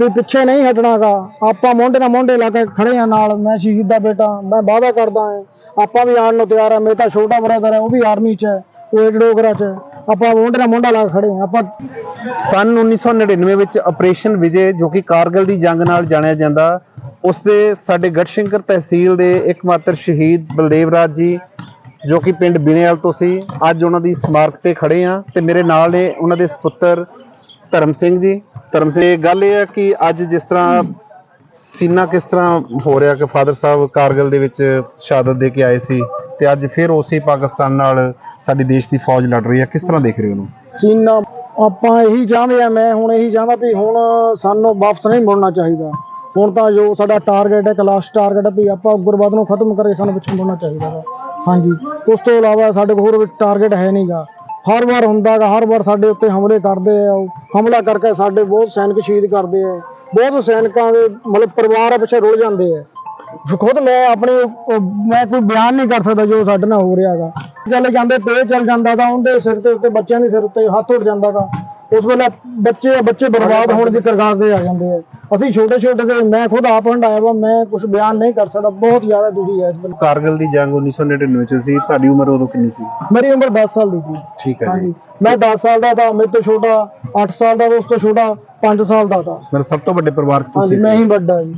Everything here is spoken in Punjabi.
ਵੀ ਪਿੱਛੇ ਨਹੀਂ ਹਟਣਾਗਾ। ਆਪਾਂ ਮੋਢੇ ਨਾਲ ਮੋਢੇ ਲਾ ਕੇ ਖੜੇ ਆ ਨਾਲ। ਮੈਂ ਸ਼ਹੀਦ ਦਾ ਬੇਟਾ, ਮੈਂ ਵਾਅਦਾ ਕਰਦਾ ਹਾਂ। ਆਪਾਂ ਵੀ ਆਉਣ ਨੂੰ ਤਿਆਰ ਆ। ਮੇਰਾ ਤਾਂ ਛੋਟਾ ਬ੍ਰਦਰ ਹੈ, ਉਹ ਵੀ ਆਰਮੀ 'ਚ ਹੈ, ਉਹ ਡੋਗਰਾ 'ਚ ਆਪਾਂ ਮੋਢੇ ਨਾਲ ਮੋਢਾ ਲਾ ਕੇ ਖੜੇ ਆ ਆਪਾਂ ਸਨ 1999 ਵਿੱਚ ਆਪਰੇਸ਼ਨ ਵਿਜੇ, ਜੋ ਕਿ ਕਾਰਗਿਲ ਦੀ ਜੰਗ ਨਾਲ ਜਾਣਿਆ ਜਾਂਦਾ, ਉਸ ਦੇ ਸਾਡੇ ਗੜਸ਼ੰਕਰ ਤਹਿਸੀਲ ਦੇ ਇੱਕਮਾਤਰ ਸ਼ਹੀਦ ਬਲਦੇਵ ਰਾਜ ਜੀ, ਜੋ ਕਿ ਪਿੰਡ ਬਿਨੇਵਾਲ ਤੋਂ ਸੀ, ਅੱਜ ਉਹਨਾਂ ਦੀ ਸਮਾਰਕ ਤੇ ਖੜੇ ਆ ਤੇ ਮੇਰੇ ਨਾਲ ਨੇ ਉਹਨਾਂ ਦੇ ਸੁਪੁੱਤਰ ਧਰਮ ਸਿੰਘ ਜੀ ਧਰਮ ਸਿੰਘ ਗੱਲ ਇਹ ਹੈ ਕਿ ਅੱਜ ਜਿਸ ਤਰ੍ਹਾਂ ਸੀਨਾ ਕਿਸ ਤਰ੍ਹਾਂ ਹੋ ਰਿਹਾ ਕਿ ਫਾਦਰ ਸਾਹਿਬ ਕਾਰਗਿਲ ਦੇ ਵਿੱਚ ਸ਼ਹਾਦਤ ਦੇ ਕੇ ਆਏ ਸੀ ਤੇ ਅੱਜ ਫਿਰ ਉਸੇ ਪਾਕਿਸਤਾਨ ਨਾਲ ਸਾਡੀ ਦੇਸ਼ ਦੀ ਫੌਜ ਲੜ ਰਹੀ ਹੈ। ਕਿਸ ਤਰ੍ਹਾਂ ਦੇਖ ਰਹੇ ਹੋ ਸੀਨਾ ਆਪਾਂ ਇਹੀ ਚਾਹੁੰਦੇ ਆ ਮੈਂ ਹੁਣ ਇਹੀ ਚਾਹੁੰਦਾ ਵੀ ਹੁਣ ਸਾਨੂੰ ਵਾਪਸ ਨਹੀਂ ਮੁੜਨਾ ਚਾਹੀਦਾ। ਹੁਣ ਤਾਂ ਜੋ ਸਾਡਾ ਟਾਰਗੇਟ ਹੈ ਕਲਾਸ ਟਾਰਗੇਟ ਹੈ ਵੀ ਆਪਾਂ ਉਗਰਵਾਦ ਨੂੰ ਖਤਮ ਕਰਕੇ ਸਾਨੂੰ ਪਿੱਛੇ ਮੁੜਨਾ ਚਾਹੀਦਾ ਹਾਂਜੀ। ਉਸ ਤੋਂ ਇਲਾਵਾ ਸਾਡੇ ਕੋਲ ਹੋਰ ਟਾਰਗੇਟ ਹੈ ਨਹੀਂਗਾ ਹਰ ਵਾਰ ਹੁੰਦਾ ਗਾ ਹਰ ਵਾਰ ਸਾਡੇ ਉੱਤੇ ਹਮਲੇ ਕਰਦੇ ਆ ਉਹ। ਹਮਲਾ ਕਰਕੇ ਸਾਡੇ ਬਹੁਤ ਸੈਨਿਕ ਸ਼ਹੀਦ ਕਰਦੇ ਆ। ਬਹੁਤ ਸੈਨਿਕਾਂ ਦੇ ਮਤਲਬ ਪਰਿਵਾਰ ਪਿੱਛੇ ਰੁਲ ਜਾਂਦੇ ਆ। ਖੁਦ ਮੈਂ ਆਪਣੇ ਮੈਂ ਕੋਈ ਬਿਆਨ ਨਹੀਂ ਕਰ ਸਕਦਾ ਜੋ ਸਾਡੇ ਨਾਲ ਹੋ ਰਿਹਾਗਾ ਚੱਲ ਜਾਂਦੇ ਪੇ ਚੱਲ ਜਾਂਦਾ ਤਾਂ ਉਹਦੇ ਸਿਰ ਤੇ ਉੱਤੇ, ਬੱਚਿਆਂ ਦੇ ਸਿਰ ਉੱਤੇ ਹੱਥ ਉੱਡ ਜਾਂਦਾਗਾ ਉਸ ਵੇਲੇ ਬੱਚੇ ਬੱਚੇ ਬਰਬਾਦ ਹੋਣ ਦੀ ਕਰਗਾਰ ਤੇ ਆ ਜਾਂਦੇ ਆ। ਅਸੀਂ ਛੋਟੇ ਛੋਟੇ ਤੇ ਮੈਂ ਖੁਦ ਆਪ ਹੰਡਾਇਆ ਵਾ ਮੈਂ ਕੁਝ ਬਿਆਨ ਨਹੀਂ ਕਰ ਸਕਦਾ ਬਹੁਤ ਜ਼ਿਆਦਾ ਦੁਖੀ ਹੈ ਇਸ ਵੇਲੇ ਕਾਰਗਿਲ ਦੀ ਜੰਗ 1999 ਚ ਸੀ ਤੁਹਾਡੀ ਉਮਰ ਉਦੋਂ ਕਿੰਨੀ ਸੀ? ਮੇਰੀ ਉਮਰ 10 ਸਾਲ ਦੀ ਸੀ। ਠੀਕ ਹੈ ਜੀ। ਹਾਂਜੀ। ਮੈਂ 10 ਸਾਲ ਦਾ ਤਾਂ ਮੇਰੇ ਤੋਂ ਛੋਟਾ 8 ਸਾਲ ਦਾ ਉਸ ਤੋਂ ਛੋਟਾ 5 ਸਾਲ ਦਾ ਤਾਂ। ਮੇਰਾ ਸਭ ਤੋਂ ਵੱਡੇ ਪਰਿਵਾਰ ਚ ਹਾਂਜੀ ਤੁਸੀਂ ਮੈਂ ਸੀ। ਹੀ ਵੱਡਾ ਜੀ।